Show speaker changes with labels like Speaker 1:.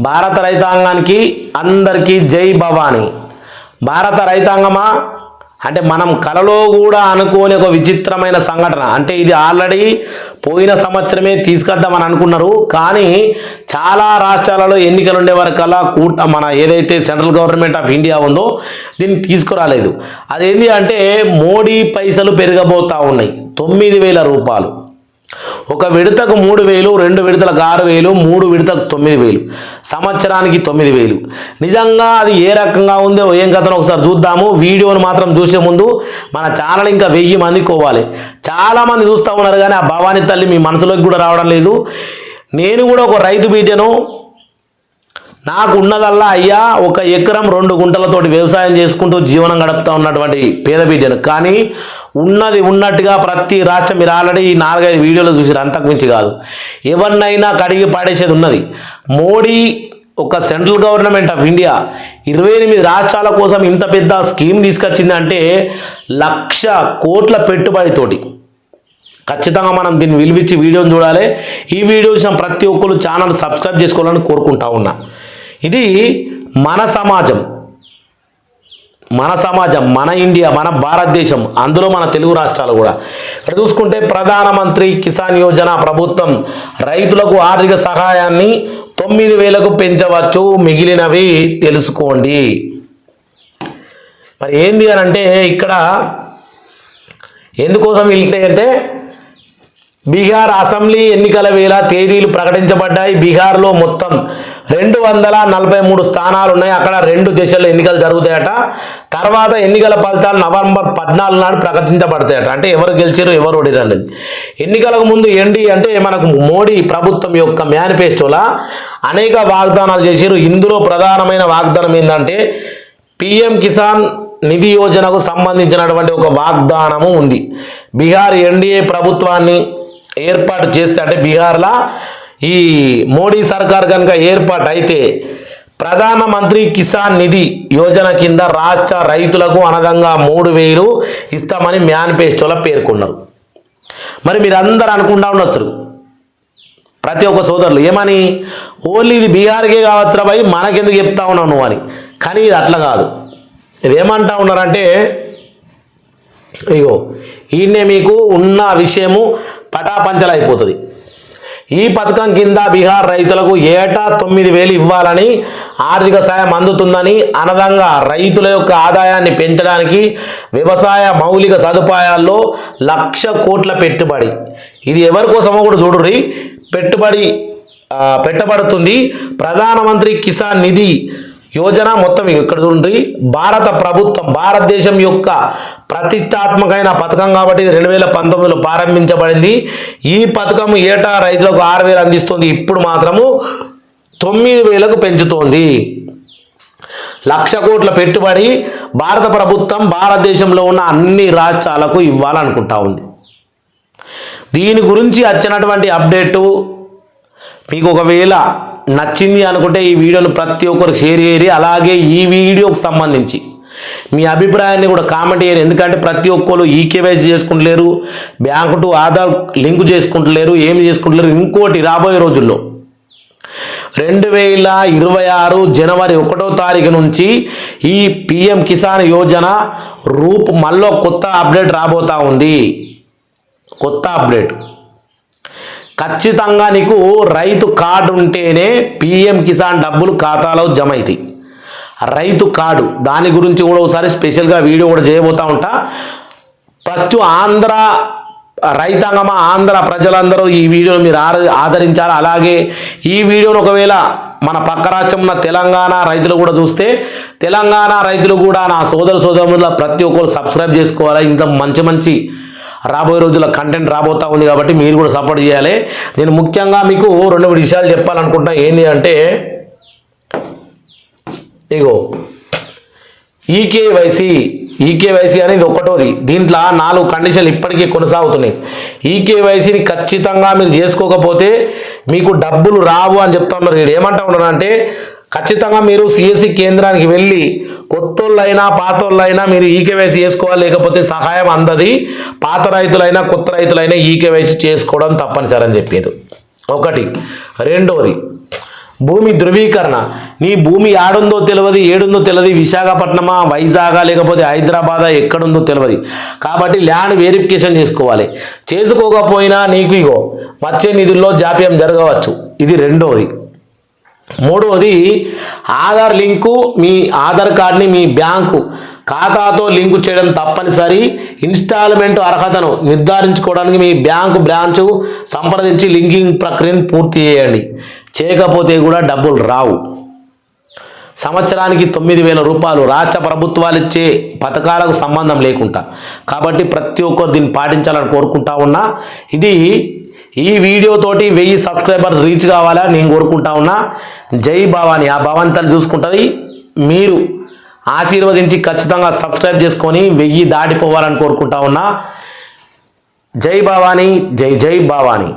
Speaker 1: భారత రైతాంగానికి అందరికీ జై భవానీ. భారత రైతాంగమా? అంటే మనం కలలో కూడా అనుకోని ఒక విచిత్రమైన సంఘటన. అంటే ఇది ఆల్రెడీ పోయిన సంవత్సరమే తీసుకొద్దామని అనుకున్నారు. కానీ చాలా రాష్ట్రాలలో ఎన్నికలు ఉండే వరకల్లా కూట మన ఏదైతే సెంట్రల్ గవర్నమెంట్ ఆఫ్ ఇండియా ఉందో దీన్ని తీసుకురాలేదు. అదేంటి అంటే మోడీ పైసలు పెరగబోతా ఉన్నాయి. తొమ్మిది వేల రూపాయలు. ఒక విడతకు మూడు వేలు రెండు విడతలకు ఆరు వేలు మూడు విడతకు తొమ్మిది వేలు సంవత్సరానికి తొమ్మిది వేలు. నిజంగా అది ఏ రకంగా ఉందో ఏం కథనో ఒకసారి చూద్దాము. వీడియోను మాత్రం చూసే ముందు మన ఛానల్ ఇంకా వెయ్యి మంది కోవాలి చాలామంది చూస్తూ ఉన్నారు కానీ ఆ భవానీ తల్లి మీ మనసులోకి కూడా రావడం లేదు. నేను కూడా ఒక రైతు బీటను నాకు ఉన్నదల్లా అయ్యా ఒక ఎకరం రెండు గుంటలతోటి వ్యవసాయం చేసుకుంటూ జీవనం గడుపుతా ఉన్నటువంటి పేద బిడ్డను కానీ ఉన్నది ఉన్నట్టుగా ప్రతి రాష్ట్రం మీరు ఆల్రెడీ ఈ నాలుగైదు వీడియోలు చూసారు అంతకుమించి కాదు. ఎవరినైనా కడిగి పాడేసేది ఉన్నది. మోడీ ఒక సెంట్రల్ గవర్నమెంట్ ఆఫ్ ఇండియా ఇరవై ఎనిమిది రాష్ట్రాల కోసం ఇంత పెద్ద స్కీమ్ తీసుకొచ్చిందంటే లక్ష కోట్ల పెట్టుబడితోటి. ఖచ్చితంగా మనం దీన్ని విలువిచ్చి వీడియోని చూడాలి. ఈ వీడియో చూసిన ప్రతి ఒక్కరు ఛానల్ సబ్స్క్రైబ్ చేసుకోవాలని కోరుకుంటా ఉన్నా. ఇది మన సమాజం. మన సమాజం మన ఇండియా మన భారతదేశం అందులో మన తెలుగు రాష్ట్రాలు కూడా. ఇక్కడ చూసుకుంటే ప్రధానమంత్రి కిసాన్ యోజన ప్రభుత్వం రైతులకు ఆర్థిక సహాయాన్ని తొమ్మిది వేలకు పెంచవచ్చు. మిగిలినవి తెలుసుకోండి. మరి ఏంది అని అంటే ఇక్కడ ఎందుకోసం వెళ్తే అంటే బీహార్ అసెంబ్లీ ఎన్నికల వేళ తేదీలు ప్రకటించబడ్డాయి. బీహార్లో మొత్తం రెండు వందల నలభై మూడు స్థానాలు ఉన్నాయి అక్కడ రెండు దశల్లో ఎన్నికలు జరుగుతాయట. తర్వాత ఎన్నికల ఫలితాలు నవంబర్ పద్నాలుగు నాడు ప్రకటించబడతాయట. అంటే ఎవరు గెలిచారు ఎవరు ఓడిరండి ఎన్నికలకు ముందు ఎండి అంటే మనకు మోడీ ప్రభుత్వం యొక్క మేనిఫెస్టోలా అనేక వాగ్దానాలు చేశారు ఇందులో ప్రధానమైన వాగ్దానం ఏంటంటే పిఎం కిసాన్ నిధి యోజనకు సంబంధించినటువంటి ఒక వాగ్దానము ఉంది. బీహార్ ఎన్డీఏ ప్రభుత్వాన్ని ఏర్పాటు చేస్తే అంటే బీహార్లో ఈ మోడీ సర్కార్ కనుక ఏర్పాటు అయితే ప్రధానమంత్రి కిసాన్ నిధి యోజన కింద రాష్ట్ర రైతులకు అనదంగా మూడు వేలు ఇస్తామని మేనిఫెస్టోలో పేర్కొన్నారు. మరి మీరు అందరు అనుకుంటా ఉండొచ్చు. ప్రతి ఒక్క సోదరులు ఏమని? ఓన్లీ ఇది బీహార్కే కావచ్చు భయ్ మనకెందుకు చెప్తా ఉన్నావు నువ్వు అని. కానీ ఇది అట్లా కాదు. ఇది ఏమంటా ఉన్నారంటే ఇగో ఈయనే మీకు ఉన్న విషయము పటాపంచలైపోతుంది. ఈ పథకం కింద బీహార్ రైతులకు ఏటా తొమ్మిది వేలు ఇవ్వాలని ఆర్థిక సాయం అందుతుందని అనదంగా రైతుల యొక్క ఆదాయాన్ని పెంచడానికి వ్యవసాయ మౌలిక సదుపాయాల్లో లక్ష కోట్ల పెట్టుబడి. ఇది ఎవరి కోసమో కూడా చూడుర్రి. పెట్టుబడి పెట్టబడుతుంది ప్రధానమంత్రి కిసాన్ నిధి యోజన మొత్తం ఇక్కడ చూడండి. భారత ప్రభుత్వం భారతదేశం యొక్క ప్రతిష్టాత్మకమైన పథకం కాబట్టి రెండు వేల పంతొమ్మిదిలో ప్రారంభించబడింది. ఈ పథకం ఏటా రైతులకు ఆరు వేలు అందిస్తుంది. ఇప్పుడు మాత్రము తొమ్మిది వేలకు పెంచుతోంది. లక్ష కోట్ల పెట్టుబడి భారత ప్రభుత్వం భారతదేశంలో ఉన్న అన్ని రాష్ట్రాలకు ఇవ్వాలనుకుంటా ఉంది. దీని గురించి వచ్చినటువంటి అప్డేటు మీకు ఒకవేళ నచ్చింది అనుకుంటే ఈ వీడియోను ప్రతి ఒక్కరు షేర్ చేయరు అలాగే ఈ వీడియోకి సంబంధించి మీ అభిప్రాయాన్ని కూడా కామెంట్ చేయరు ఎందుకంటే ప్రతి ఒక్కరు ఈకేవైసీ చేసుకుంటలేరు బ్యాంకు టు ఆధార్ లింక్ చేసుకుంటలేరు ఏమి చేసుకుంటలేరు. ఇంకోటి రాబోయే రోజుల్లో రెండు వేల ఇరవై ఆరు జనవరి ఒకటో తారీఖు నుంచి ఈ పిఎం కిసాన్ యోజన రూప్ మళ్ళీ కొత్త అప్డేట్ రాబోతా ఉంది. కొత్త అప్డేట్. ఖచ్చితంగా నీకు రైతు కార్డు ఉంటేనే పిఎం కిసాన్ డబ్బులు ఖాతాలో జమ అవుతాయి రైతు కార్డు దాని గురించి కూడా ఒకసారి స్పెషల్గా వీడియో కూడా చేయబోతా ఉంటా. ఫస్ట్ ఆంధ్ర రైతాంగమా ఆంధ్ర ప్రజలందరూ ఈ వీడియోని మీరు ఆదరించాలి. అలాగే ఈ వీడియోను ఒకవేళ మన పక్క రాష్ట్రం ఉన్న తెలంగాణ రైతులు కూడా చూస్తే తెలంగాణ రైతులు కూడా నా సోదర సోదరుల ప్రతి ఒక్కరు సబ్స్క్రైబ్ చేసుకోవాలి? ఇంత మంచి మంచి రాబోయే రోజుల కంటెంట్ రాబోతా ఉంది కాబట్టి మీరు కూడా సపోర్ట్ చేయాలి. నేను ముఖ్యంగా మీకు రెండు మూడు విషయాలు చెప్పాలనుకుంటా ఏంటి అంటే ఇగో ఈకేవైసీ ఈకేవైసీ అనేది ఒకటోది. దీంట్లో నాలుగు కండిషన్లు ఇప్పటికీ కొనసాగుతున్నాయి. ఈకేవైసీని ఖచ్చితంగా మీరు చేసుకోకపోతే మీకు డబ్బులు రావు అని చెప్తా ఉన్నారు. ఏమంటా ఉన్నారంటే ఖచ్చితంగా మీరు సిఎస్సి కేంద్రానికి వెళ్ళి కొత్తోళ్ళైనా పాతోళ్ళైనా మీరు ఈకేవైసీ చేసుకోవాలి లేకపోతే సహాయం అందది. పాత రైతులైనా కొత్త రైతులైనా ఈకేవైసీ చేసుకోవడం తప్పనిసరి అని చెప్పారు. ఒకటి. రెండోది భూమి ధృవీకరణ. నీ భూమి ఆడుందో తెలియదు ఏడుందో తెలియదు విశాఖపట్నమా వైజాగా లేకపోతే హైదరాబాదా ఎక్కడుందో తెలియదు కాబట్టి ల్యాండ్ వెరిఫికేషన్ చేసుకోవాలి. చేసుకోకపోయినా నీకు ఇగో వచ్చే నిధుల్లో జాప్యం జరగవచ్చు. ఇది రెండవది మూడవది ఆధార్ లింకు మీ ఆధార్ కార్డ్ని మీ బ్యాంకు ఖాతాతో లింకు చేయడం తప్పనిసరి. ఇన్స్టాల్మెంట్ అర్హతను నిర్ధారించుకోవడానికి మీ బ్యాంకు బ్రాంచ్ సంప్రదించి లింకింగ్ ప్రక్రియను పూర్తి చేయండి. చేయకపోతే కూడా డబ్బులు రావు. సంవత్సరానికి తొమ్మిది వేల రూపాయలు రాష్ట్ర ప్రభుత్వాలు ఇచ్చే పథకాలకు సంబంధం లేకుండా. కాబట్టి ప్రతి ఒక్కరు దీన్ని పాటించాలని కోరుకుంటా ఉన్నా. ఇది ఈ వీడియోతోటి వెయ్యి సబ్స్క్రైబర్స్ రీచ్ కావాలా నేను కోరుకుంటా ఉన్నా. జై భవాని. ఆ భవంతలు చూసుకుంటుంది. మీరు ఆశీర్వదించి ఖచ్చితంగా సబ్స్క్రైబ్ చేసుకొని వెయ్యి దాటిపోవాలని కోరుకుంటా ఉన్నా. జై భవాని. జై జై భవాని.